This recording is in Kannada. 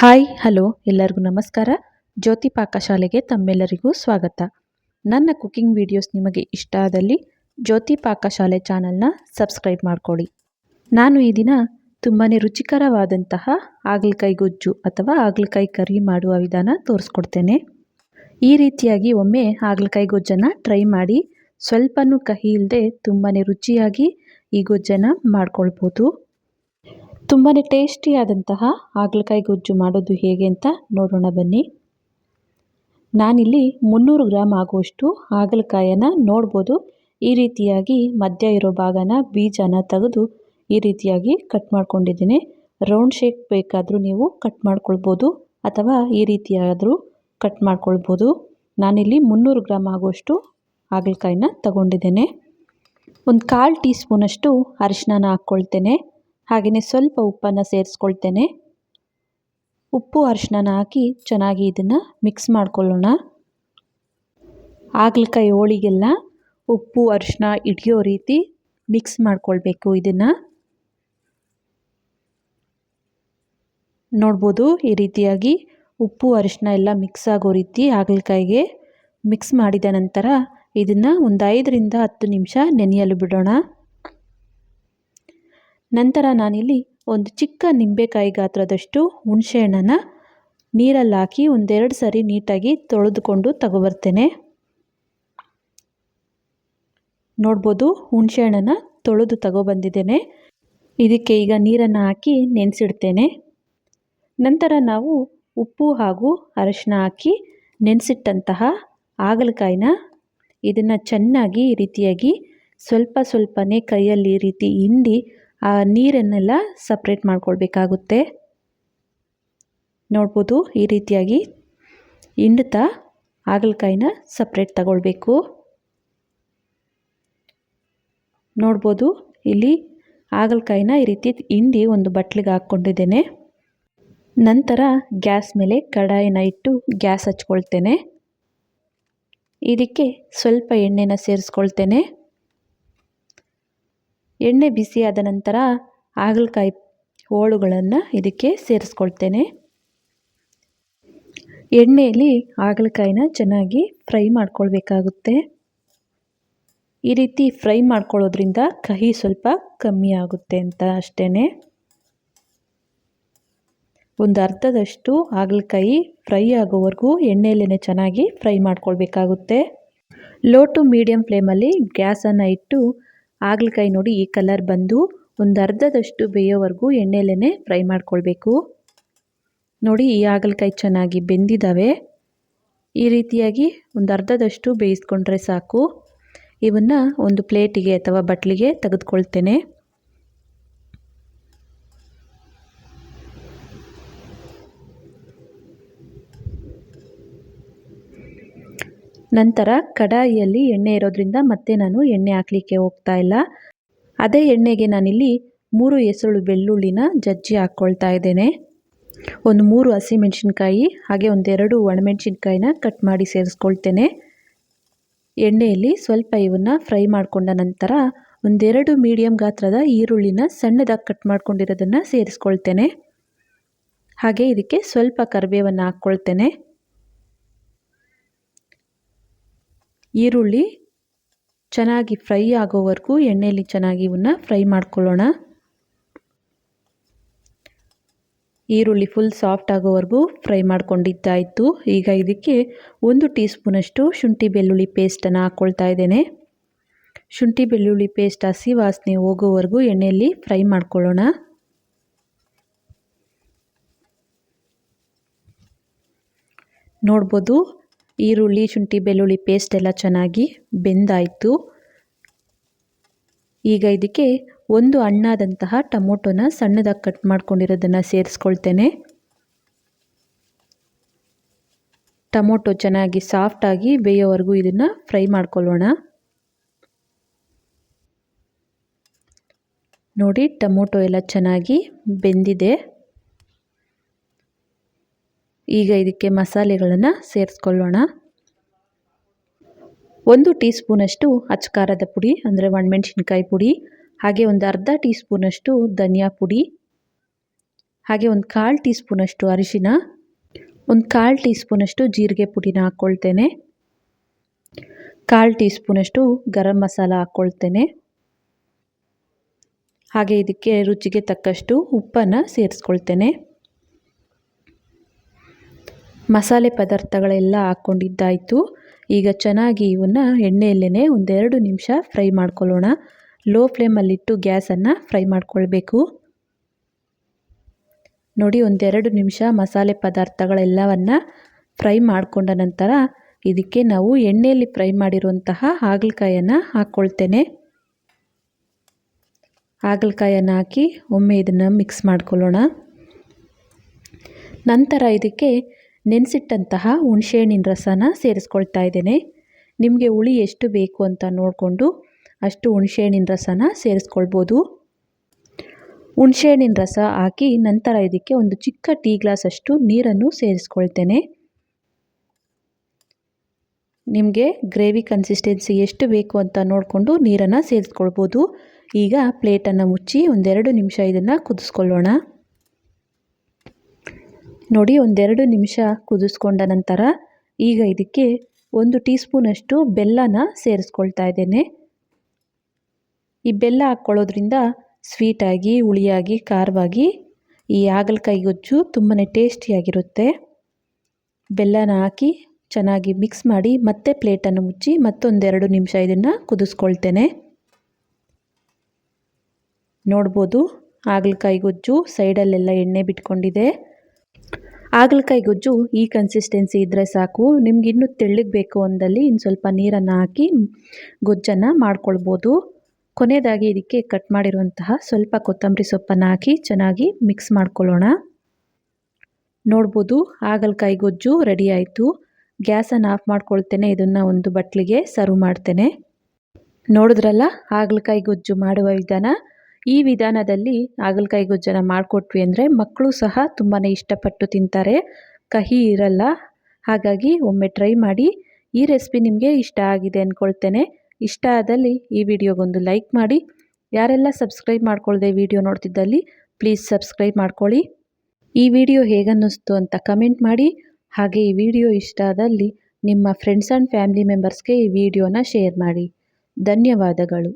ಹಾಯ್, ಹಲೋ, ಎಲ್ಲರಿಗೂ ನಮಸ್ಕಾರ. ಜ್ಯೋತಿ ಪಾಕಶಾಲೆಗೆ ತಮ್ಮೆಲ್ಲರಿಗೂ ಸ್ವಾಗತ. ನನ್ನ ಕುಕಿಂಗ್ ವಿಡಿಯೋಸ್ ನಿಮಗೆ ಇಷ್ಟ ಆದಲ್ಲಿ ಜ್ಯೋತಿ ಪಾಕಶಾಲೆ ಚಾನಲ್ನ ಸಬ್ಸ್ಕ್ರೈಬ್ ಮಾಡ್ಕೊಳ್ಳಿ. ನಾನು ಈ ದಿನ ತುಂಬಾ ರುಚಿಕರವಾದಂತಹ ಹಾಗಲಕಾಯಿ ಗೊಜ್ಜು ಅಥವಾ ಹಾಗಲಕಾಯಿ ಕರಿ ಮಾಡುವ ವಿಧಾನ ತೋರಿಸ್ಕೊಡ್ತೇನೆ. ಈ ರೀತಿಯಾಗಿ ಒಮ್ಮೆ ಹಾಗಲಕಾಯಿ ಗೊಜ್ಜನ್ನು ಟ್ರೈ ಮಾಡಿ ಸ್ವಲ್ಪನೂ ಕಹಿ ಇಲ್ಲದೆ ತುಂಬಾ ರುಚಿಯಾಗಿ ಈ ಗೊಜ್ಜನ್ನು ಮಾಡ್ಕೊಳ್ಬೋದು. ತುಂಬಾ ಟೇಸ್ಟಿಯಾದಂತಹ ಹಾಗಲಕಾಯಿ ಗೊಜ್ಜು ಮಾಡೋದು ಹೇಗೆ ಅಂತ ನೋಡೋಣ ಬನ್ನಿ. ನಾನಿಲ್ಲಿ ಮುನ್ನೂರು ಗ್ರಾಮ್ ಆಗುವಷ್ಟು ಹಾಗಲಕಾಯನ್ನು ನೋಡ್ಬೋದು. ಈ ರೀತಿಯಾಗಿ ಮಧ್ಯ ಇರೋ ಭಾಗನ ಬೀಜನ ತೆಗೆದು ಈ ರೀತಿಯಾಗಿ ಕಟ್ ಮಾಡ್ಕೊಂಡಿದ್ದೀನಿ. ರೌಂಡ್ ಶೇಪ್ ಬೇಕಾದರೂ ನೀವು ಕಟ್ ಮಾಡ್ಕೊಳ್ಬೋದು ಅಥವಾ ಈ ರೀತಿಯಾದರೂ ಕಟ್ ಮಾಡ್ಕೊಳ್ಬೋದು. ನಾನಿಲ್ಲಿ ಮುನ್ನೂರು ಗ್ರಾಮ್ ಆಗುವಷ್ಟು ಹಾಗಲಕಾಯನ್ನ ತಗೊಂಡಿದ್ದೇನೆ. ಒಂದು ಕಾಲು ಟೀ ಸ್ಪೂನಷ್ಟು ಅರಿಶಿನ ಹಾಕ್ಕೊಳ್ತೇನೆ. ಹಾಗೆಯೇ ಸ್ವಲ್ಪ ಉಪ್ಪನ್ನು ಸೇರಿಸ್ಕೊಳ್ತೇನೆ. ಉಪ್ಪು ಅರಿಶಿನ ಹಾಕಿ ಚೆನ್ನಾಗಿ ಇದನ್ನು ಮಿಕ್ಸ್ ಮಾಡ್ಕೊಳ್ಳೋಣ. ಹಾಗಲಕಾಯಿ ಹೋಳಿಗೆಲ್ಲ ಉಪ್ಪು ಅರಿಶಿನ ಹಿಡಿಯೋ ರೀತಿ ಮಿಕ್ಸ್ ಮಾಡ್ಕೊಳ್ಬೇಕು ಇದನ್ನು. ನೋಡ್ಬೋದು ಈ ರೀತಿಯಾಗಿ ಉಪ್ಪು ಅರಿಶಿನ ಎಲ್ಲ ಮಿಕ್ಸ್ ಆಗೋ ರೀತಿ ಹಾಗಲಕಾಯಿಗೆ ಮಿಕ್ಸ್ ಮಾಡಿದ ನಂತರ ಇದನ್ನು ಒಂದು ಐದರಿಂದ ಹತ್ತು ನಿಮಿಷ ನೆನೆಯಲು ಬಿಡೋಣ. ನಂತರ ನಾನಿಲ್ಲಿ ಒಂದು ಚಿಕ್ಕ ನಿಂಬೆಕಾಯಿ ಗಾತ್ರದಷ್ಟು ಹುಣಸೆಹಣ್ಣನ್ನು ನೀರಲ್ಲಿ ಹಾಕಿ ಒಂದೆರಡು ಸರಿ ನೀಟಾಗಿ ತೊಳೆದುಕೊಂಡು ತಗೊಬರ್ತೇನೆ. ನೋಡ್ಬೋದು ಹುಣಸೆಹಣ್ಣನ್ನು ತೊಳೆದು ತಗೊಬಂದಿದ್ದೇನೆ. ಇದಕ್ಕೆ ಈಗ ನೀರನ್ನು ಹಾಕಿ ನೆನೆಸಿಡ್ತೇನೆ. ನಂತರ ನಾವು ಉಪ್ಪು ಹಾಗೂ ಅರಶಿನ ಹಾಕಿ ನೆನೆಸಿಟ್ಟಂತಹ ಹಾಗಲಕಾಯಿನ ಇದನ್ನು ಚೆನ್ನಾಗಿ ರೀತಿಯಾಗಿ ಸ್ವಲ್ಪ ಸ್ವಲ್ಪನೇ ಕೈಯಲ್ಲಿ ರೀತಿ ಹಿಂಡಿ ಆ ನೀರನ್ನೆಲ್ಲ ಸಪ್ರೇಟ್ ಮಾಡ್ಕೊಳ್ಬೇಕಾಗುತ್ತೆ. ನೋಡ್ಬೋದು ಈ ರೀತಿಯಾಗಿ ಹಿಂಡ್ತಾ ಹಾಗಲಕಾಯಿನ ಸಪ್ರೇಟ್ ತಗೊಳ್ಬೇಕು. ನೋಡ್ಬೋದು ಇಲ್ಲಿ ಹಾಗಲಕಾಯಿನ ಈ ರೀತಿ ಹಿಂಡಿ ಒಂದು ಬಟ್ಲಿಗೆ ಹಾಕ್ಕೊಂಡಿದ್ದೇನೆ. ನಂತರ ಗ್ಯಾಸ್ ಮೇಲೆ ಕಡಾಯಿನ ಇಟ್ಟು ಗ್ಯಾಸ್ ಹಚ್ಕೊಳ್ತೇನೆ. ಇದಕ್ಕೆ ಸ್ವಲ್ಪ ಎಣ್ಣೆನ ಸೇರಿಸ್ಕೊಳ್ತೇನೆ. ಎಣ್ಣೆ ಬಿಸಿಯಾದ ನಂತರ ಹಾಗಲಕಾಯಿ ಹೋಳುಗಳನ್ನು ಇದಕ್ಕೆ ಸೇರಿಸ್ಕೊಳ್ತೇನೆ. ಎಣ್ಣೆಯಲ್ಲಿ ಹಾಗಲಕಾಯಿನ ಚೆನ್ನಾಗಿ ಫ್ರೈ ಮಾಡ್ಕೊಳ್ಬೇಕಾಗುತ್ತೆ. ಈ ರೀತಿ ಫ್ರೈ ಮಾಡ್ಕೊಳ್ಳೋದ್ರಿಂದ ಕಹಿ ಸ್ವಲ್ಪ ಕಮ್ಮಿ ಆಗುತ್ತೆ ಅಂತ ಅಷ್ಟೇ ಒಂದು ಅರ್ಧದಷ್ಟು ಹಾಗಲಕಾಯಿ ಫ್ರೈ ಆಗೋವರೆಗೂ ಎಣ್ಣೆಯಲ್ಲೇ ಚೆನ್ನಾಗಿ ಫ್ರೈ ಮಾಡ್ಕೊಳ್ಬೇಕಾಗುತ್ತೆ. ಲೋ ಟು ಮೀಡಿಯಮ್ ಫ್ಲೇಮಲ್ಲಿ ಗ್ಯಾಸನ್ನು ಇಟ್ಟು ಹಾಗಲಕಾಯಿ ನೋಡಿ ಈ ಕಲರ್ ಬಂದು ಒಂದು ಅರ್ಧದಷ್ಟು ಬೇಯೋವರೆಗೂ ಎಣ್ಣೆಲೇ ಫ್ರೈ ಮಾಡ್ಕೊಳ್ಬೇಕು. ನೋಡಿ ಈ ಹಾಗಲಕಾಯಿ ಚೆನ್ನಾಗಿ ಬೆಂದಿದ್ದಾವೆ ಈ ರೀತಿಯಾಗಿ ಒಂದು ಅರ್ಧದಷ್ಟು ಬೇಯಿಸ್ಕೊಂಡ್ರೆ ಸಾಕು. ಇವನ್ನು ಒಂದು ಪ್ಲೇಟಿಗೆ ಅಥವಾ ಬಟ್ಲಿಗೆ ತೆಗೆದುಕೊಳ್ತೇನೆ. ನಂತರ ಕಡಾಯಿಯಲ್ಲಿ ಎಣ್ಣೆ ಇರೋದ್ರಿಂದ ಮತ್ತೆ ನಾನು ಎಣ್ಣೆ ಹಾಕಲಿಕ್ಕೆ ಹೋಗ್ತಾ ಇಲ್ಲ. ಅದೇ ಎಣ್ಣೆಗೆ ನಾನಿಲ್ಲಿ ಮೂರು ಹೆಸರು ಬೆಳ್ಳುಳ್ಳಿನ ಜಜ್ಜಿ ಹಾಕ್ಕೊಳ್ತಾ ಇದ್ದೇನೆ. ಒಂದು ಮೂರು ಹಸಿಮೆಣಸಿನ್ಕಾಯಿ, ಹಾಗೆ ಒಂದೆರಡು ಒಣಮೆಣಸಿನ್ಕಾಯಿನ ಕಟ್ ಮಾಡಿ ಸೇರಿಸ್ಕೊಳ್ತೇನೆ. ಎಣ್ಣೆಯಲ್ಲಿ ಸ್ವಲ್ಪ ಇವನ್ನ ಫ್ರೈ ಮಾಡಿಕೊಂಡ ನಂತರ ಒಂದೆರಡು ಮೀಡಿಯಮ್ ಗಾತ್ರದ ಈರುಳ್ಳಿನ ಸಣ್ಣದಾಗಿ ಕಟ್ ಮಾಡ್ಕೊಂಡಿರೋದನ್ನು ಸೇರಿಸ್ಕೊಳ್ತೇನೆ. ಹಾಗೆ ಇದಕ್ಕೆ ಸ್ವಲ್ಪ ಕರಿಬೇವನ್ನು ಹಾಕ್ಕೊಳ್ತೇನೆ. ಈರುಳ್ಳಿ ಚೆನ್ನಾಗಿ ಫ್ರೈ ಆಗೋವರೆಗೂ ಎಣ್ಣೆಯಲ್ಲಿ ಚೆನ್ನಾಗಿ ಇವನ್ನ ಫ್ರೈ ಮಾಡ್ಕೊಳ್ಳೋಣ. ಈರುಳ್ಳಿ ಫುಲ್ ಸಾಫ್ಟ್ ಆಗೋವರೆಗೂ ಫ್ರೈ ಮಾಡ್ಕೊಂಡಿದ್ದಾಯಿತು. ಈಗ ಇದಕ್ಕೆ ಒಂದು ಟೀ ಸ್ಪೂನಷ್ಟು ಶುಂಠಿ ಬೆಳ್ಳುಳ್ಳಿ ಪೇಸ್ಟನ್ನು ಹಾಕ್ಕೊಳ್ತಾ ಇದ್ದೇನೆ. ಶುಂಠಿ ಬೆಳ್ಳುಳ್ಳಿ ಪೇಸ್ಟ್ ಹಸಿ ವಾಸನೆ ಹೋಗೋವರೆಗೂ ಎಣ್ಣೆಯಲ್ಲಿ ಫ್ರೈ ಮಾಡ್ಕೊಳ್ಳೋಣ. ನೋಡ್ಬೋದು ಈರುಳ್ಳಿ, ಶುಂಠಿ, ಬೆಳ್ಳುಳ್ಳಿ ಪೇಸ್ಟ್ ಎಲ್ಲ ಚೆನ್ನಾಗಿ ಬೆಂದಾಯಿತು. ಈಗ ಇದಕ್ಕೆ ಒಂದು ಹಣ್ಣಾದಂತಹ ಟೊಮೊಟೊನ ಸಣ್ಣದಾಗಿ ಕಟ್ ಮಾಡ್ಕೊಂಡಿರೋದನ್ನು ಸೇರಿಸ್ಕೊಳ್ತೇನೆ. ಟೊಮೊಟೊ ಚೆನ್ನಾಗಿ ಸಾಫ್ಟಾಗಿ ಬೇಯೋವರೆಗೂ ಇದನ್ನು ಫ್ರೈ ಮಾಡ್ಕೊಳ್ಳೋಣ. ನೋಡಿ ಟೊಮೊಟೊ ಎಲ್ಲ ಚೆನ್ನಾಗಿ ಬೆಂದಿದೆ. ಈಗ ಇದಕ್ಕೆ ಮಸಾಲೆಗಳನ್ನು ಸೇರಿಸ್ಕೊಳ್ಳೋಣ. ಒಂದು ಟೀ ಸ್ಪೂನಷ್ಟು ಅಚ್ಕಾರದ ಪುಡಿ, ಅಂದರೆ ಒಣಮೆಣ್ಸಿನ್ಕಾಯಿ ಪುಡಿ, ಹಾಗೆ ಒಂದು ಅರ್ಧ ಟೀ ಸ್ಪೂನಷ್ಟು ಧನಿಯಾ ಪುಡಿ, ಹಾಗೆ ಒಂದು ಕಾಲು ಟೀ ಸ್ಪೂನಷ್ಟು ಅರಿಶಿನ ಒಂದು ಕಾಲು ಟೀ ಸ್ಪೂನಷ್ಟು ಜೀರಿಗೆ ಪುಡಿನ ಹಾಕ್ಕೊಳ್ತೇನೆ. ಕಾಲು ಟೀ ಸ್ಪೂನಷ್ಟು ಗರಂ ಮಸಾಲ ಹಾಕ್ಕೊಳ್ತೇನೆ. ಹಾಗೆ ಇದಕ್ಕೆ ರುಚಿಗೆ ತಕ್ಕಷ್ಟು ಉಪ್ಪನ್ನು ಸೇರಿಸ್ಕೊಳ್ತೇನೆ. ಮಸಾಲೆ ಪದಾರ್ಥಗಳೆಲ್ಲ ಹಾಕ್ಕೊಂಡಿದ್ದಾಯಿತು. ಈಗ ಚೆನ್ನಾಗಿ ಇವನ್ನ ಎಣ್ಣೆಯಲ್ಲೇ ಒಂದೆರಡು ನಿಮಿಷ ಫ್ರೈ ಮಾಡ್ಕೊಳ್ಳೋಣ. ಲೋ ಫ್ಲೇಮಲ್ಲಿಟ್ಟು ಗ್ಯಾಸನ್ನು ಫ್ರೈ ಮಾಡ್ಕೊಳ್ಬೇಕು. ನೋಡಿ, ಒಂದೆರಡು ನಿಮಿಷ ಮಸಾಲೆ ಪದಾರ್ಥಗಳೆಲ್ಲವನ್ನು ಫ್ರೈ ಮಾಡಿಕೊಂಡ ನಂತರ ಇದಕ್ಕೆ ನಾವು ಎಣ್ಣೆಯಲ್ಲಿ ಫ್ರೈ ಮಾಡಿರುವಂತಹ ಹಾಗಲಕಾಯನ್ನು ಹಾಕ್ಕೊಳ್ತೇನೆ. ಹಾಗಲಕಾಯನ್ನು ಹಾಕಿ ಒಮ್ಮೆ ಇದನ್ನು ಮಿಕ್ಸ್ ಮಾಡ್ಕೊಳ್ಳೋಣ. ನಂತರ ಇದಕ್ಕೆ ನೆನೆಸಿಟ್ಟಂತಹ ಹುಣಸೆಹಣ್ಣಿನ ರಸನ ಸೇರಿಸ್ಕೊಳ್ತಾ ಇದ್ದೇನೆ. ನಿಮಗೆ ಹುಳಿ ಎಷ್ಟು ಬೇಕು ಅಂತ ನೋಡಿಕೊಂಡು ಅಷ್ಟು ಹುಣಸೆಹಣ್ಣಿನ ರಸನ ಸೇರಿಸ್ಕೊಳ್ಬೋದು. ಹುಣಸೆಹಣ್ಣಿನ ರಸ ಹಾಕಿ ನಂತರ ಇದಕ್ಕೆ ಒಂದು ಚಿಕ್ಕ ಟೀ ಗ್ಲಾಸಷ್ಟು ನೀರನ್ನು ಸೇರಿಸ್ಕೊಳ್ತೇನೆ. ನಿಮಗೆ ಗ್ರೇವಿ ಕನ್ಸಿಸ್ಟೆನ್ಸಿ ಎಷ್ಟು ಬೇಕು ಅಂತ ನೋಡಿಕೊಂಡು ನೀರನ್ನು ಸೇರಿಸ್ಕೊಳ್ಬೋದು. ಈಗ ಪ್ಲೇಟನ್ನು ಮುಚ್ಚಿ ಒಂದೆರಡು ನಿಮಿಷ ಇದನ್ನು ಕುದಿಸ್ಕೊಳ್ಳೋಣ. ನೋಡಿ ಒಂದೆರಡು ನಿಮಿಷ ಕುದಿಸ್ಕೊಂಡ ನಂತರ ಈಗ ಇದಕ್ಕೆ ಒಂದು ಟೀ ಸ್ಪೂನಷ್ಟು ಬೆಲ್ಲನ ಸೇರಿಸ್ಕೊಳ್ತಾ ಇದ್ದೇನೆ. ಈ ಬೆಲ್ಲ ಹಾಕ್ಕೊಳ್ಳೋದ್ರಿಂದ ಸ್ವೀಟಾಗಿ ಹುಳಿಯಾಗಿ, ಖಾರವಾಗಿ ಈ ಹಾಗಲಕಾಯಿ ಗೊಜ್ಜು ತುಂಬಾ ಟೇಸ್ಟಿಯಾಗಿರುತ್ತೆ. ಬೆಲ್ಲನ ಹಾಕಿ ಚೆನ್ನಾಗಿ ಮಿಕ್ಸ್ ಮಾಡಿ ಮತ್ತೆ ಪ್ಲೇಟನ್ನು ಮುಚ್ಚಿ ಮತ್ತೊಂದೆರಡು ನಿಮಿಷ ಇದನ್ನು ಕುದಿಸ್ಕೊಳ್ತೇನೆ. ನೋಡ್ಬೋದು ಹಾಗಲಕಾಯಿ ಗೊಜ್ಜು ಸೈಡಲ್ಲೆಲ್ಲ ಎಣ್ಣೆ ಬಿಟ್ಕೊಂಡಿದೆ. ಹಾಗಲಕಾಯಿ ಗೊಜ್ಜು ಈ ಕನ್ಸಿಸ್ಟೆನ್ಸಿ ಇದ್ದರೆ ಸಾಕು. ನಿಮ್ಗೆ ಇನ್ನೂ ತೆಳ್ಳಗೆ ಬೇಕು ಅಂದಲ್ಲಿ ಇನ್ನು ಸ್ವಲ್ಪ ನೀರನ್ನು ಹಾಕಿ ಗೊಜ್ಜನ್ನು ಮಾಡ್ಕೊಳ್ಬೋದು. ಕೊನೆಯದಾಗಿ ಇದಕ್ಕೆ ಕಟ್ ಮಾಡಿರುವಂತಹ ಸ್ವಲ್ಪ ಕೊತ್ತಂಬರಿ ಸೊಪ್ಪನ್ನು ಹಾಕಿ ಚೆನ್ನಾಗಿ ಮಿಕ್ಸ್ ಮಾಡ್ಕೊಳ್ಳೋಣ. ನೋಡ್ಬೋದು ಹಾಗಲಕಾಯಿ ಗೊಜ್ಜು ರೆಡಿ ಆಯಿತು. ಗ್ಯಾಸನ್ನು ಆಫ್ ಮಾಡ್ಕೊಳ್ತೇನೆ, ಇದನ್ನು ಒಂದು ಬಟ್ಲಿಗೆ ಸರ್ವ್ ಮಾಡ್ತೇನೆ. ನೋಡಿದ್ರಲ್ಲ ಹಾಗಲಕಾಯಿ ಗೊಜ್ಜು ಮಾಡುವ ವಿಧಾನ. ಈ ವಿಧಾನದಲ್ಲಿ ಹಾಗಲಕಾಯಿ ಗೊಜ್ಜನ ಮಾಡಿಕೊಟ್ವಿ ಅಂದರೆ ಮಕ್ಕಳು ಸಹ ತುಂಬಾ ಇಷ್ಟಪಟ್ಟು ತಿಂತಾರೆ. ಕಹಿ ಇರಲ್ಲ. ಹಾಗಾಗಿ ಒಮ್ಮೆ ಟ್ರೈ ಮಾಡಿ ಈ ರೆಸಿಪಿ ನಿಮಗೆ ಇಷ್ಟ ಆಗಿದೆ ಅಂದ್ಕೊಳ್ತೇನೆ ಇಷ್ಟ ಆದಲ್ಲಿ ಈ ವಿಡಿಯೋಗೊಂದು ಲೈಕ್ ಮಾಡಿ. ಯಾರೆಲ್ಲ ಸಬ್ಸ್ಕ್ರೈಬ್ ಮಾಡ್ಕೊಳ್ಳದೆ ವಿಡಿಯೋ ನೋಡ್ತಿದ್ದಲ್ಲಿ ಪ್ಲೀಸ್ ಸಬ್ಸ್ಕ್ರೈಬ್ ಮಾಡ್ಕೊಳ್ಳಿ. ಈ ವಿಡಿಯೋ ಹೇಗನ್ನಿಸ್ತು ಅಂತ ಕಮೆಂಟ್ ಮಾಡಿ. ಹಾಗೆ ಈ ವಿಡಿಯೋ ಇಷ್ಟ ಆದಲ್ಲಿ ನಿಮ್ಮ ಫ್ರೆಂಡ್ಸ್ ಆ್ಯಂಡ್ ಫ್ಯಾಮಿಲಿ ಮೆಂಬರ್ಸ್ಗೆ ಈ ವಿಡಿಯೋನ ಶೇರ್ ಮಾಡಿ. ಧನ್ಯವಾದಗಳು.